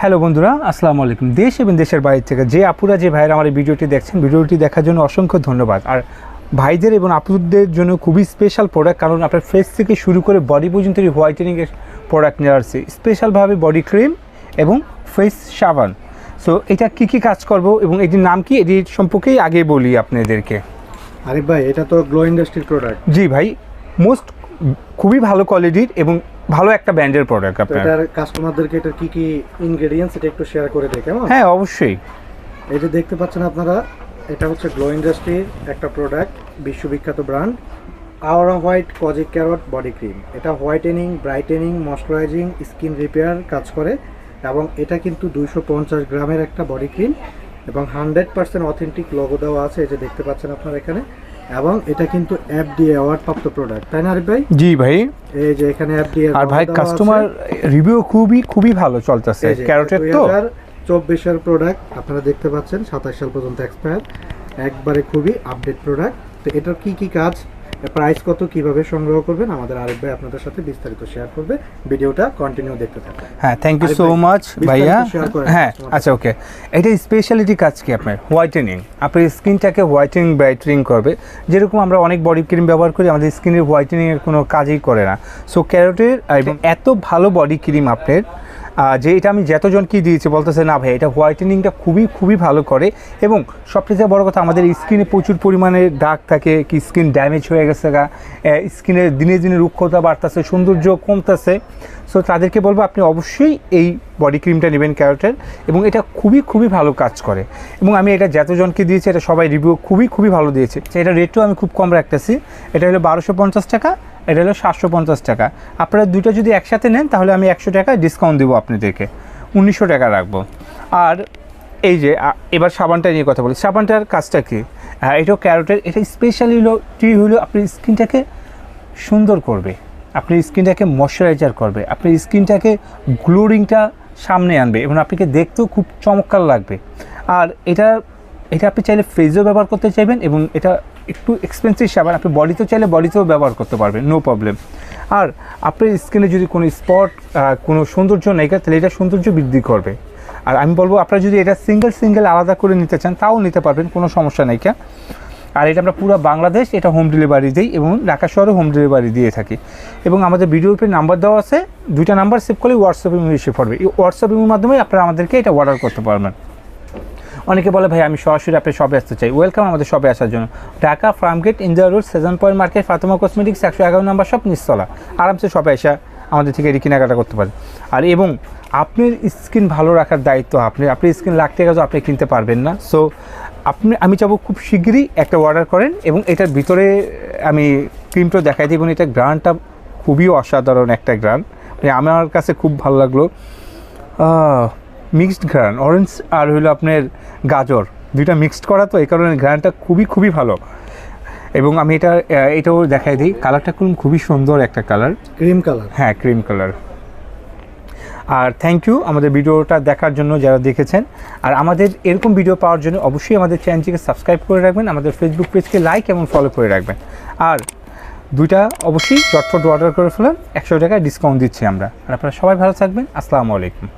Hello বন্ধুরা আসসালামু আলাইকুম। দেশ এবং দেশের বাইরে থেকে যে আপুরা যে ভাইয়েরা আমার এই ভিডিওটি দেখছেন ভিডিওটি দেখার জন্য অসংখ্য ধন্যবাদ। আর ভাইদের এবং আপুদের জন্য খুবই স্পেশাল প্রোডাক্ট কারণ আপনার ফেস থেকে শুরু করে বডি পর্যন্ত হোয়াইটেনিংয়ের প্রোডাক্ট নিয়ে আসছে স্পেশালভাবে বডি ক্রিম এবং ফেস সাবান। সো এটা কি কি কাজ করব এবং এটির নাম কি? এটির সম্পর্কেই আগে বলি আপনাদেরকে। আরে ভাই এটা তো গ্লো ইন্ডাস্ট্রির প্রোডাক্ট জি ভাই মোস্ট খুবই ভালো কোয়ালিটির এবং ভালো একটা ব্র্যান্ডের প্রোডাক্ট আপনার। এটার কাস্টমারদেরকে এটার কি কি ইনগ্রেডিয়েন্টস এটা একটু শেয়ার করে দেয় কেমন হ্যাঁ অবশ্যই। এই যে দেখতে পাচ্ছেন আপনারা এটা হচ্ছে গ্লো ইন্ডাস্ট্রির একটা প্রোডাক্ট বিশ্ববিখ্যাত brand Aura white kojic carrot body cream এটা whitening brightening moisturising skin repair কাজ করে এবং এটা কিন্তু দুইশো পঞ্চাশ গ্রামের একটা বডি ক্রিম এবং হান্ড্রেড পার্সেন্ট অথেন্টিক লোগো দেওয়া আছে। এই যে দেখতে পাচ্ছেন আপনারা এখানে। এবং এটা কিন্তু এফডিএ অ্যাওয়ার্ড প্রাপ্ত প্রোডাক্ট তাই না আরিফ ভাই? জি ভাই। এই যে এখানে এফডিএ আর ভাই কাস্টমার রিভিউ খুবই খুবই ভালো চলতেছে। ক্যারোটের তো। চব্বিশের প্রোডাক্ট আপনারা দেখতে পাচ্ছেন সাতাশ সাল পর্যন্ত এক্সপায়ার একবারে খুবই আপডেট প্রোডাক্ট তো এটার কি কি কাজ? প্রাইস কত কীভাবে সংগ্রহ করবেন আমাদের আরেক ভাই আপনাদের সাথে বিস্তারিত শেয়ার করবে। ভিডিওটা কন্টিনিউ দেখতে থাকুন। হ্যাঁ থ্যাংক ইউ সো মাচ ভাইয়া। হ্যাঁ আচ্ছা ওকে এটা স্পেশালিটি কাজ কি আপনার? হোয়াইটেনিং আপনার স্কিনটাকে হোয়াইটেনিং ব্রাইটেনিং করবে। যেরকম আমরা অনেক বডি ক্রিম ব্যবহার করি আমাদের স্কিনের হোয়াইটেনিংয়ের কোনো কাজই করে না। সো ক্যারোটের এত ভালো বডি ক্রিম আপনার যে এটা আমি যতজনকেই দিয়েছি বলতেছে, না ভাই, এটা হোয়াইটেনিংটা খুবই খুবই ভালো করে। এবং সবচেয়ে বড় কথা, আমাদের স্কিনে প্রচুর পরিমাণে দাগ থাকে কি স্কিন ড্যামেজ হয়ে গেছে গা। স্কিনে দিনে দিনে রুক্ষতা বাড়তেছে, সৌন্দর্য কমতেছে। সো তাদেরকে বলব, আপনি অবশ্যই এই বডি ক্রিমটা নেবেন ক্যারোটের এবং এটা খুবই খুবই ভালো কাজ করে। এবং আমি এটা যতজনকে দিয়েছি, এটা সবাই রিভিউ খুবই খুবই ভালো দিয়েছে। এটা রেটও আমি খুব কম রাখতেছি। এটা হলো বারোশো টাকা। এটা হলো সাতশো পঞ্চাশ টাকা। আপনারা দুটো যদি একসাথে নেন, তাহলে আমি একশো টাকা ডিসকাউন্ট দেবো আপনাদেরকে। উনিশশো টাকা রাখব। আর এই যে এবার সাবানটা নিয়ে কথা বলি। সাবানটার কাজটা কি? হ্যাঁ এটাও ক্যারোটের, এটা স্পেশালি হলো, টি হলো আপনার স্কিনটাকে সুন্দর করবে। আপনার স্কিনটাকে ময়শ্চারাইজার করবে। আপনার স্কিনটাকে গ্লোরিংটা সামনে আনবে এবং আপনাকে দেখতেও খুব চমৎকার লাগবে। আর এটা এটা আপনি চাইলে ফেসেও ব্যবহার করতে চাইবেন এবং এটা একটু এক্সপেন্সিভ সাবান, আপনি বডিতেও চাইলে বডিতেও ব্যবহার করতে পারবেন নো প্রবলেম আর আপনার স্কিনে যদি কোনো স্পট কোনো সৌন্দর্য নেই তাহলে এটা সৌন্দর্য বৃদ্ধি করবে। আর আমি বলব, আপনারা যদি এটা সিঙ্গেল সিঙ্গেল আলাদা করে নিতে চান, তাও নিতে পারবেন, কোনো সমস্যা নেই কা। আর এটা আমরা পুরো বাংলাদেশ, এটা হোম ডেলিভারি দিই এবং ঢাকা শহরে হোম ডেলিভারি দিয়ে থাকি। এবং আমাদের ভিডিও ভিডিওর নাম্বার দেওয়া আছে, দুইটা নাম্বার সেভ করলে হোয়াটসঅ্যাপ ইমো রিসিভ করবে এই হোয়াটসঅ্যাপ ইমোর মাধ্যমে আপনারা আমাদেরকে এটা অর্ডার করতে পারবেন। অনেকে বলে, ভাই, আমি সরাসরি আপনার শপে আসতে চাই। ওয়েলকাম আমাদের শপে আসার জন্য। Dhaka Farmgate Indira road Sezan point market Fatema cosmetics একশো এগারো নাম্বার শপ নিস্তলা আরামসে শপে এসে আমাদের থেকে এটি কেনাকাটা করতে পারেন। আর এবং আপনার স্কিন ভালো রাখার দায়িত্ব, আপনি, আপনার স্কিন লাখ টাকা আপনি কিনতে পারবেন না। সো আপনি, আমি চাবো খুব শীঘ্রই একটা অর্ডার করেন এবং এটার ভিতরে আমি ক্রিমটা দেখাই দিই এবং এটা গ্রানটা খুবই অসাধারণ একটা গ্রান। মানে আমার কাছে খুব ভালো লাগল। মিক্সড ঘ্রাণ অরেঞ্জ আর হইল আপনার গাজর দুইটা মিক্সড করা তো এই কারণে ঘ্রাণটা খুবই খুবই ভালো। এবং আমি এটা এটাও দেখাই দিই কালারটা খুব খুবই সুন্দর একটা কালার। Cream colour. হ্যাঁ ক্রিম কালার। আর থ্যাংক ইউ আমাদের ভিডিওটা দেখার জন্য যারা দেখেছেন। আর আমাদের এরকম ভিডিও পাওয়ার জন্য অবশ্যই আমাদের চ্যানেলটিকে সাবস্ক্রাইব করে রাখবেন আমাদের ফেসবুক পেজকে লাইক এবং ফলো করে রাখবেন। আর দুইটা অবশ্যই চটফট অর্ডার করে ফেলেন একশো টাকা ডিসকাউন্ট দিচ্ছি আমরা। আর আপনারা সবাই ভালো থাকবেন। আসসালামু আলাইকুম।